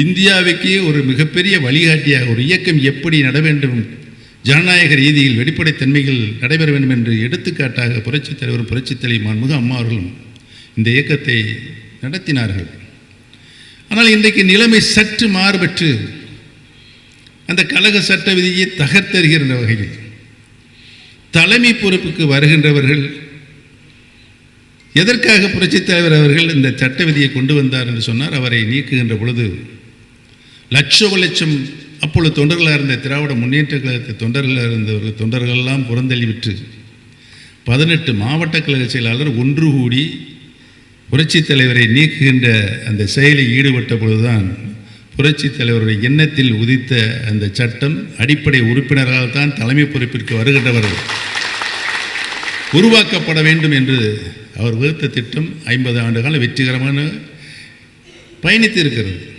இந்தியாவுக்கே ஒரு மிகப்பெரிய வழிகாட்டியாக ஒரு இயக்கம் எப்படி நட வேண்டும் ஜனநாயக ரீதியில் வெளிப்படைத்தன்மைகள் நடைபெற வேண்டும் என்று எடுத்துக்காட்டாக புரட்சித் தலைவரும் புரட்சித் தலைவி மாண்புமிகு அம்மா அவர்களும் இந்த இயக்கத்தை நடத்தினார்கள். ஆனால் இன்றைக்கு நிலைமை சற்று மாறுபட்டு அந்த கழக சட்ட விதியை தகர்த்தெறிகின்ற வகையில் தலைமை பொறுப்புக்கு வருகின்றவர்கள் எதற்காக புரட்சித் தலைவர் அவர்கள் இந்த சட்ட விதியை கொண்டு வந்தார் என்று சொன்னார் அவரை நீக்குகின்ற பொழுது லட்சோ லட்சம் அப்பொழுது தொண்டர்களாக இருந்த திராவிட முன்னேற்ற கழகத்தை தொண்டர்களாக இருந்தவர்கள் தொண்டர்களெல்லாம் புறந்தள்ளி விற்று பதினெட்டு மாவட்ட கழக செயலாளர் ஒன்று கூடி புரட்சித் தலைவரை நீக்குகின்ற அந்த செயலில் ஈடுபட்ட பொழுதுதான் புரட்சித் தலைவருடைய எண்ணத்தில் உதித்த அந்த சட்டம் அடிப்படை உறுப்பினர்களால் தான் தலைமை பொறுப்பிற்கு வருகின்றவர்கள். உருவாக்கப்பட வேண்டும் என்று அவர் வகுத்த திட்டம் ஐம்பது ஆண்டுகால வெற்றிகரமான பயணித்து இருக்கிறது